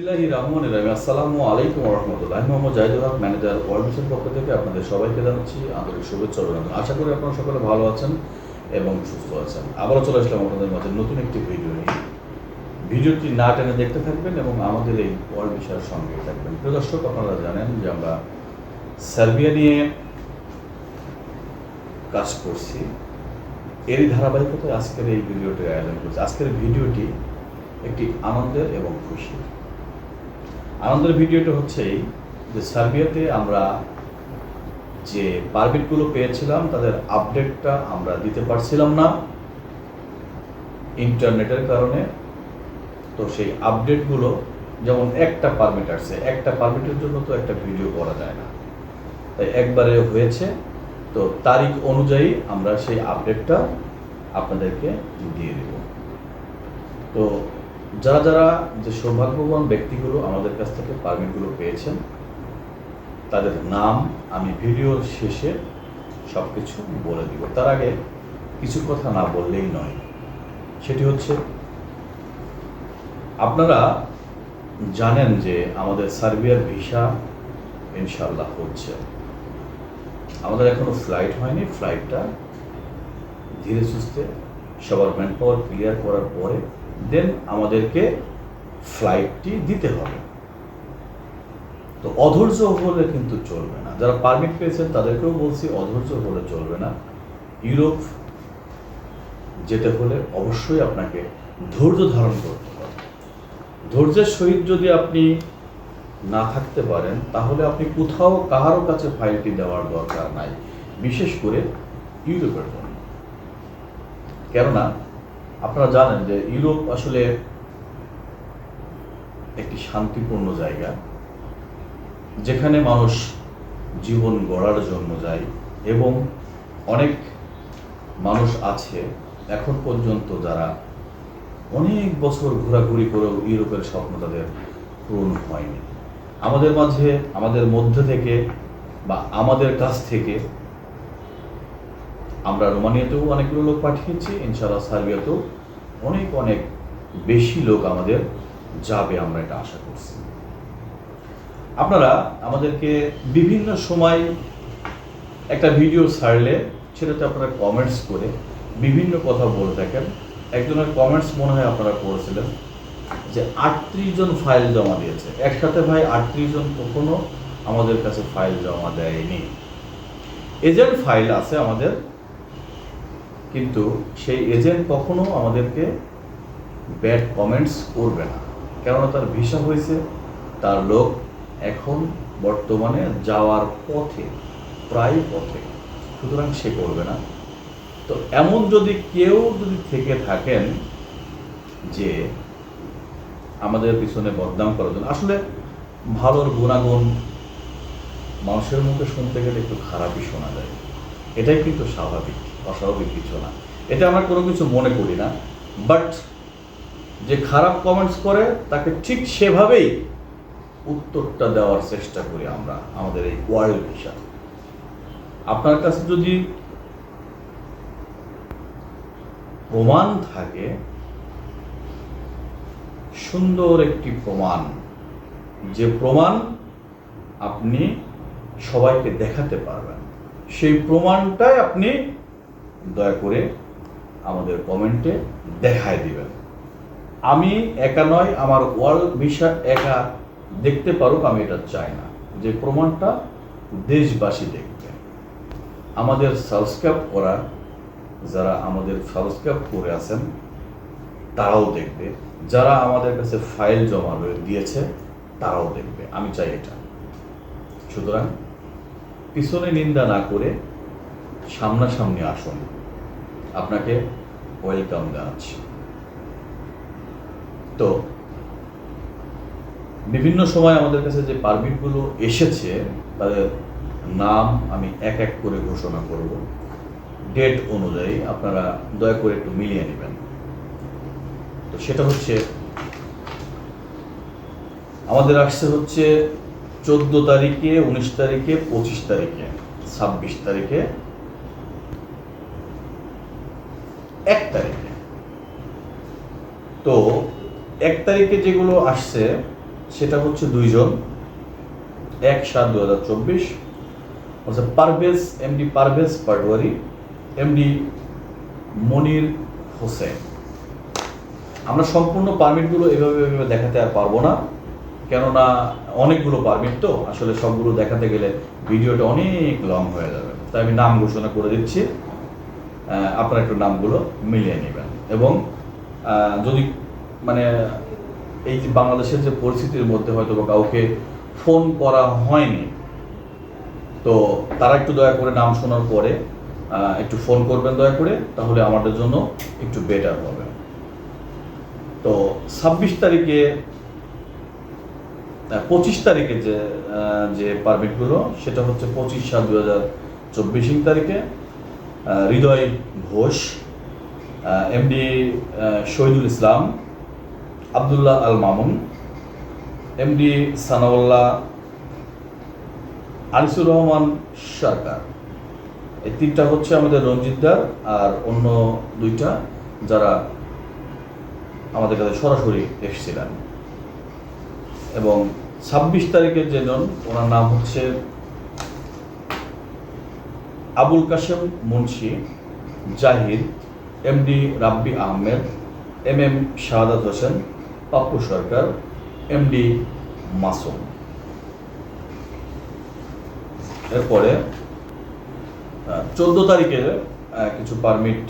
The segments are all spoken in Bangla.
বিসমিল্লাহি রহমান রহিম। আসসালামু আলাইকুম রহমতুল্লাহ। Mohammad Jahidul Haque, manager world mission পক্ষ থেকে আপনাদের সবাইকে জানাচ্ছি আন্তরিক শুভেচ্ছা অভিনন্দন। আশা করি আপনারা সকলে ভালো আছেন এবং সুস্থ আছেন। আবারও চলে আসলাম আপনাদের মাঝে নতুন একটি ভিডিও নিয়ে। ভিডিওটি না টেনে দেখতে থাকবেন এবং আমাদের এই ওয়ার্ল্ড মিশনের সঙ্গে থাকবেন। প্রিয় দর্শক, আপনারা জানেন যে আমরা সার্বিয়া নিয়ে কাজ করছি। এরই ধারাবাহিকতায় আজকের এই ভিডিওটির আয়োজন করছি। আজকের ভিডিওটি একটি আনন্দের এবং খুশি আনন্দের ভিডিওটা হচ্ছে যে সার্বিয়াতে আমরা যে পারমিটগুলো পেয়েছিলাম, তাদের আপডেটটা আমরা দিতে পারছিলাম না ইন্টারনেটের কারণে। তো সেই আপডেটগুলো, যেমন একটা পারমিট আসছে একটা পারমিটের জন্য তো একটা ভিডিও করা যায় না। তাই একবারে হয়েছে। তো তারিখ অনুযায়ী আমরা সেই আপডেটটা আপনাদেরকে দিয়ে দেব। তো যারা যারা যে সৌভাগ্যবান ব্যক্তিগুলো আমাদের কাছ থেকে পারমিটগুলো পেয়েছেন, তাদের নাম আমি ভিডিওর শেষে সব কিছু বলে দিব। তার আগে কিছু কথা না বললেই নয়। সেটি হচ্ছে, আপনারা জানেন যে আমাদের সার্বিয়ার ভিসা ইনশাল্লাহ হচ্ছে। আমাদের এখনও ফ্লাইট হয়নি, ফ্লাইটটা ধীরে সুস্থে সবার ম্যান পাওয়ার ক্লিয়ার করার পরে দেন আমাদেরকে ফ্লাইটটি দিতে হবে। তো অধৈর্য হলে কিন্তু চলবে না। যারা পারমিট পেয়েছেন তাদেরকেও বলছি অধৈর্য হলে চলবে না। ইউরোপ যেতে হলে অবশ্যই আপনাকে ধৈর্য ধারণ করতে হবে। ধৈর্যের সহিত যদি আপনি না থাকতে পারেন, তাহলে আপনি কোথাও কাহারও কাছে ফাইলটি দেওয়ার দরকার নাই, বিশেষ করে ইউরোপের জন্য। কেননা আপনারা জানেন যে ইউরোপ আসলে একটি শান্তিপূর্ণ জায়গা, যেখানে মানুষ জীবন গড়ার জন্য যায় এবং অনেক মানুষ আছে এখন পর্যন্ত যারা অনেক বছর ঘোরাঘুরি করেও ইউরোপের স্বপ্ন তাদের পূরণ হয়নি। আমাদের মাঝে, আমাদের মধ্যে থেকে বা আমাদের কাছ থেকে আমরা রোমানিয়াতেও অনেকগুলো লোক পাঠিয়েছি, ইনশাআল্লাহ সার্বিয়াতেও অনেক অনেক বেশি লোক আমাদের যাবে আমরা এটা আশা করছি। আপনারা আমাদেরকে বিভিন্ন সময় একটা ভিডিও ছাড়লে সেটাতে আপনারা কমেন্টস করে বিভিন্ন কথা বলে থাকেন। একজনের কমেন্টস মনে হয় আপনারা পড়েছিলেন যে আটত্রিশ জন ফাইল জমা দিয়েছে। একসাথে ভাই আটত্রিশ জন কখনো আমাদের কাছে ফাইল জমা দেয়নি। এজেন্ট ফাইল আছে আমাদের কিন্তু সেই এজেন্ট কখনো আমাদেরকে ব্যাড কমেন্টস করবে না। কেননা তার ভিসা হয়েছে, তার লোক এখন বর্তমানে যাওয়ার পথে, প্রায় পথে, সুতরাং সে করবে না। তো এমন যদি কেউ যদি থেকে থাকেন যে আমাদের পিছনে বদনাম করার জন্য, আসলে ভালোর গুণাগুণ মানুষের মুখে শুনতে গেলে একটু খারাপই শোনা যায়। এটাই কিন্তু স্বাভাবিক, অস্বাভাবিক কিছু না। এটা আমরা কোনো কিছু মনে করি না বাট যে খারাপ কমেন্টস করে, তাকে ঠিক সেভাবেই উত্তরটা দেওয়ার চেষ্টা করি আমরা, আমাদের এই ওয়ার্ল্ড ভিসা। আপনার কাছে যদি প্রমাণ থাকে, সুন্দর একটি প্রমাণ, যে প্রমাণ আপনি সবাইকে দেখাতে পারবেন। সেই প্রমাণটাই আপনি দয়া করে আমাদের কমেন্টে দেখায় দিবেন। আমি একা নয় আমার ওয়ার্ল্ড ভিসা একা দেখতে পারুক, আমি এটা চাই না। যে প্রমাণটা দেশবাসী দেখবে। আমাদের সাবস্ক্রাইব করা, যারা আমাদের সাবস্ক্রাইব করে আছেন, তারাও দেখবে। যারা আমাদের কাছে ফাইল জমা দিয়েছে, তারাও দেখবে। আমি চাই এটা। সুতরাং পিছনে নিন্দা না করে সামনাসামনি আসুন। আপনাকে ওয়েলকাম জানাচ্ছি। তো, বিভিন্ন সময় আমাদের কাছে যে পারমিটগুলো এসেছে, তাদের নাম আমি এক এক করে ঘোষণা করব। ডেট অনুযায়ী আপনারা দয়া করে একটু মিলিয়ে নেবেন। তো সেটা হচ্ছে, আমাদের আসছে হচ্ছে চোদ্দ তারিখে, উনিশ তারিখে, পঁচিশ তারিখে, ছাব্বিশ তারিখে, এক তারিখে। তো এক তারিখে যেগুলো আসছে, সেটা হচ্ছে দুইজন। এক সাত দু হাজার চব্বিশ, হচ্ছে পারভেজ, এমডি পারভেজ পাটোয়ারি, এমডি মনির হোসেন। আমরা সম্পূর্ণ পারমিটগুলো এভাবে এভাবে দেখাতে আর পারব না। কেননা অনেকগুলো পারমিট তো, আসলে সবগুলো দেখাতে গেলে ভিডিওটা অনেক লং হয়ে যাবে। তাই আমি নাম ঘোষণা করে দিচ্ছি। আপনারা একটু নামগুলো মিলিয়ে নেবেন। এবং যদি মানে এই যে বাংলাদেশের যে পরিস্থিতির মধ্যে হয়তো বা কাউকে ফোন করা হয়নি, তো তারা একটু দয়া করে নাম শোনার পরে একটু ফোন করবেন দয়া করে, তাহলে আমাদের জন্য একটু বেটার হবে। তো ছাব্বিশ তারিখে পঁচিশ তারিখে যে যে পারমিটগুলো, সেটা হচ্ছে পঁচিশ সাত দু হাজার চব্বিশ তারিখে। Hridoy Ghosh MD Shahidul Islam, Abdullah Al Mamun, MD Sanaullah, Anisur Rahman Sarkar. এই তিনটা হচ্ছে আমাদের রঞ্জিতদার আর অন্য দুইটা যারা আমাদের কাছে সরাসরি এসেছিলেন। এবং ছাব্বিশ তারিখের যে জন ওনার নাম হচ্ছে Abul Kashem Munshi, Zahid MD Rabbi Ahmed, M M Shahadat Hossain, Pappu Sarkar MD Masum. এরপরে চোদ্দ তারিখে কিছু পারমিট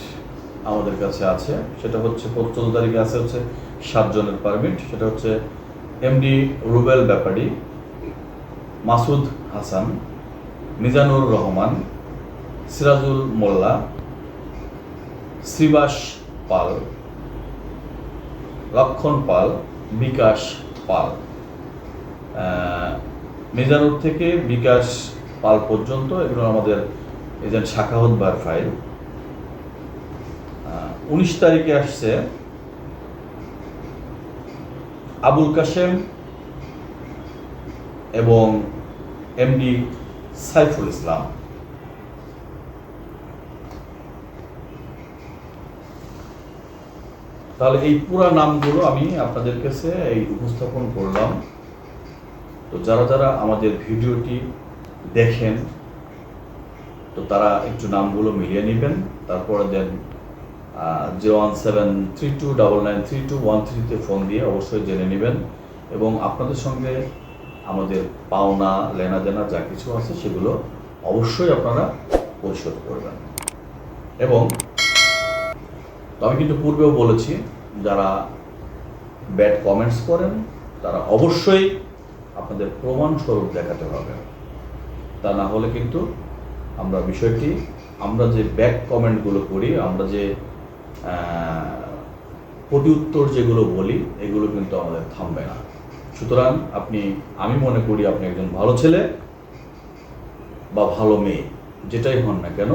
আমাদের কাছে আছে। সেটা হচ্ছে, চোদ্দ তারিখে আছে হচ্ছে সাতজনের পারমিট সেটা হচ্ছে এমডি রুবেল ব্যাপারী মাসুদ হাসান মিজানুর রহমান সিরাজুল মোল্লা শ্রীবাস পাল লক্ষণ পাল বিকাশ পাল মিজানুর থেকে বিকাশ পাল পর্যন্ত এগুলো আমাদের এজেন্ট শাখাহত বার ফাইল। উনিশ তারিখে আসছে আবুল কাশেম এবং এমডি সাইফুল ইসলাম। তাহলে এই পুরা নামগুলো আমি আপনাদের কাছে এই উপস্থাপন করলাম। তো যারা যারা আমাদের ভিডিওটি দেখেন, তো তারা একটু নামগুলো মিলিয়ে নেবেন, তারপরে দেন zero one seven three two nine three two one থ্রিতে ফোন দিয়ে অবশ্যই জেনে নেবেন। এবং আপনাদের সঙ্গে আমাদের পাওনা লেনা দেনা যা কিছু আছে সেগুলো অবশ্যই আপনারা পরিশোধ করবেন। এবং আমি কিন্তু পূর্বেও বলেছি, যারা ব্যাড কমেন্টস করেন, তারা অবশ্যই আপনাদের প্রমাণ স্বরূপ দেখাতে হবে। তা না হলে কিন্তু আমরা বিষয়টি, আমরা যে ব্যাক কমেন্টগুলো করি, আমরা যে প্রতি উত্তর যেগুলো বলি, এগুলো কিন্তু আমাদের থামবে না। সুতরাং আপনি, আমি মনে করি আপনি একজন ভালো ছেলে বা ভালো মেয়ে, যেটাই হন না কেন,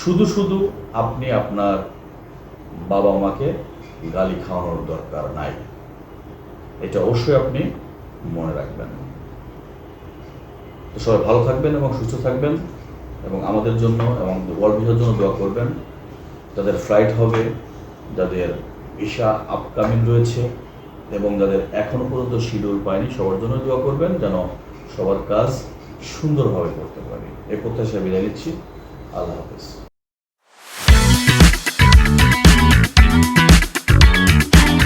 শুধু শুধু আপনি আপনার বাবা মাকে গালি খাওয়ানোর দরকার নাই। এটা অবশ্যই আপনি মনে রাখবেন। তো সবাই ভালো থাকবেন এবং সুস্থ থাকবেন। এবং আমাদের জন্য এবং ওয়ার্ল্ড ভিসার জন্য দোয়া করবেন। যাদের ফ্লাইট হবে, যাদের ভিসা আপকামিং রয়েছে এবং যাদের এখনও পর্যন্ত শিডিউল পায়নি, সবার জন্য দোয়া করবেন যেন সবার কাজ সুন্দরভাবে করতে পারি। এ প্রত্যাশা বিদায় নিচ্ছি। আল্লাহ হাফেজ।